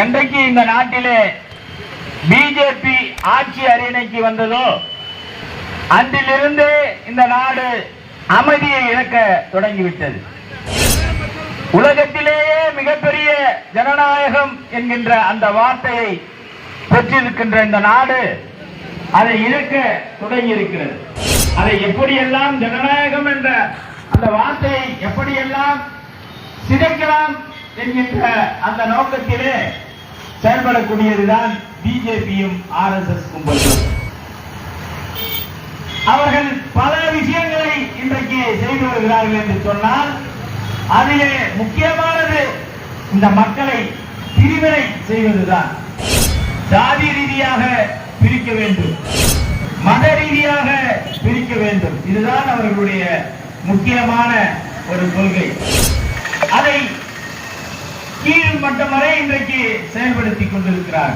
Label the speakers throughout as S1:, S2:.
S1: என்றைக்கு இந்த நாட்டிலே பிஜேபி ஆட்சி அரியணைக்கு வந்ததோ அன்றிலிருந்து இந்த நாடு அமைதியை இழக்க தொடங்கிவிட்டது. உலகத்திலேயே மிகப்பெரிய ஜனநாயகம் என்கின்ற அந்த வார்த்தையை பெற்றிருக்கின்ற இந்த நாடு அதை இழக்க தொடங்கி இருக்கிறது அதை எப்படியெல்லாம் ஜனநாயகம் என்ற அந்த வார்த்தையை எப்படியெல்லாம் சிதைக்கலாம் என்கின்ற அந்த நோக்கத்திலே செயல்படக்கூடியதுதான் பிஜேபியும் ஆர் எஸ் எஸ் கும்பலும் அவர்கள் பல விஷயங்களை இன்றைக்கு செய்து வருகிறார்கள் என்று சொன்னால் அதிலே முக்கியமானது இந்த மக்களை பிரிவினை செய்வதுதான். ஜாதி ரீதியாக பிரிக்க வேண்டும். மத ரீதியாக பிரிக்க வேண்டும். இதுதான் அவர்களுடைய முக்கியமான ஒரு கொள்கை. அதை கீழ் மட்டம் வரை இன்றைக்கு செயல்படுத்திக் கொண்டிருக்கிறார்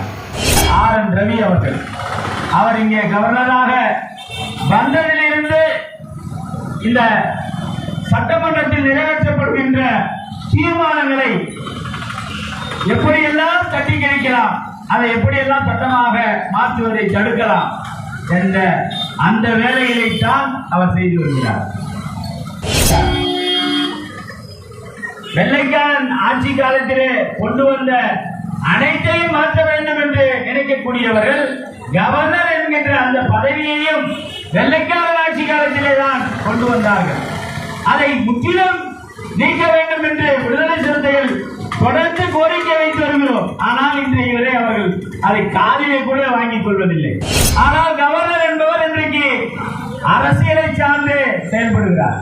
S1: ஆர் என் ரவி அவர்கள். அவர் இங்கே கவர்னராக வந்ததிலிருந்து இந்த சட்டமன்றத்தில் நிறைவேற்றப்படுகின்ற தீர்மானங்களை எப்படியெல்லாம் தட்டி கிடைக்கலாம் அதை எப்படியெல்லாம் சட்டமாக மாற்றுவதை தடுக்கலாம் என்ற அந்த வேலைகளை தான் அவர் செய்து வருகிறார். வெள்ளைக்காரன் ஆட்சி காலத்திலே கொண்டு வந்த அனைத்தையும் மாற்ற வேண்டும் என்று நினைக்கக்கூடியவர்கள் கவர்னர் என்கின்ற அந்த பதவியையும் வெள்ளைக்காரன் ஆட்சி காலத்திலே தான் கொண்டு வந்தார்கள். அதை முற்றிலும் நீக்க வேண்டும் என்று விடுதலை சிறுத்தைகள் தொடர்ந்து கோரிக்கை வைத்து வருகிறோம். ஆனால் இன்றைய வரை அவர்கள் அதை காதிலே கூட வாங்கிக் கொள்வதில்லை. ஆனால் கவர்னர் என்பவர் இன்றைக்கு அரசியலை சார்ந்து செயல்படுகிறார்.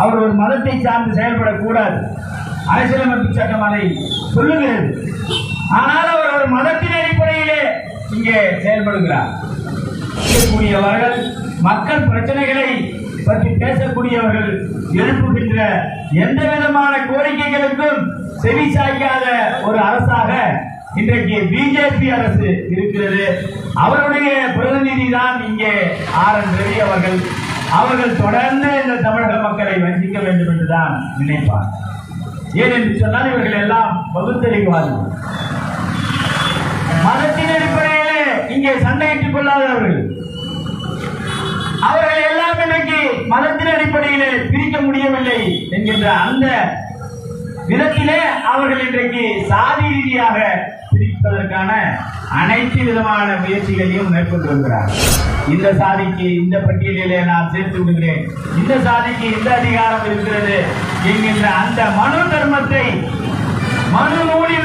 S1: அவர் ஒரு மதத்தை சார்ந்து செயல்படக்கூடாது. அரசியலமைப்பு சட்டம் அதை சொல்லுகிறது. ஆனால் அவர் ஒரு மதத்தின் அடிப்படையிலே இங்கே செயல்படுகிறார். கூடியவர்கள் மக்கள் பிரச்சனைகளை பற்றி பேசக்கூடியவர்கள் எழுப்புகின்ற எந்த விதமான கோரிக்கைகளுக்கும் செவி சாய்க்காத ஒரு அரசாக இன்றைக்கு பிஜேபி அரசு இருக்கிறது. அவருடைய பிரதிநிதி தான் இங்கே ஆர் என் ரவி அவர்கள். அவர்கள் தொடர்ந்து இந்த தமிழக மக்களை வஞ்சிக்க வேண்டும் என்றுதான் நினைப்பார். ஏன் என்று சொன்னால் இவர்கள் எல்லாம் பகுத்தறிவார்கள் மதத்தின் அடிப்படையிலே இங்கே சண்டையிட்டுக் கொள்ளாதவர்கள். அவர்கள் எல்லாம் இன்றைக்கு மதத்தின் அடிப்படையிலே பிரிக்க முடியவில்லை என்கின்ற அந்த விதத்திலே அவர்கள் இன்றைக்கு சாதி ரீதியாக பிரிப்பதற்கான அனைத்து விதமான முயற்சிகளையும் மேற்கொண்டு வருகிறார்கள். இந்த சாதிக்கு இந்த பட்டியலிலே நான் சேர்த்து விடுகிறேன். இந்த சாதிக்கு இந்த அதிகாரம் இருக்கிறது என்கின்ற அந்த மனு தர்மத்தை மனு நூலில்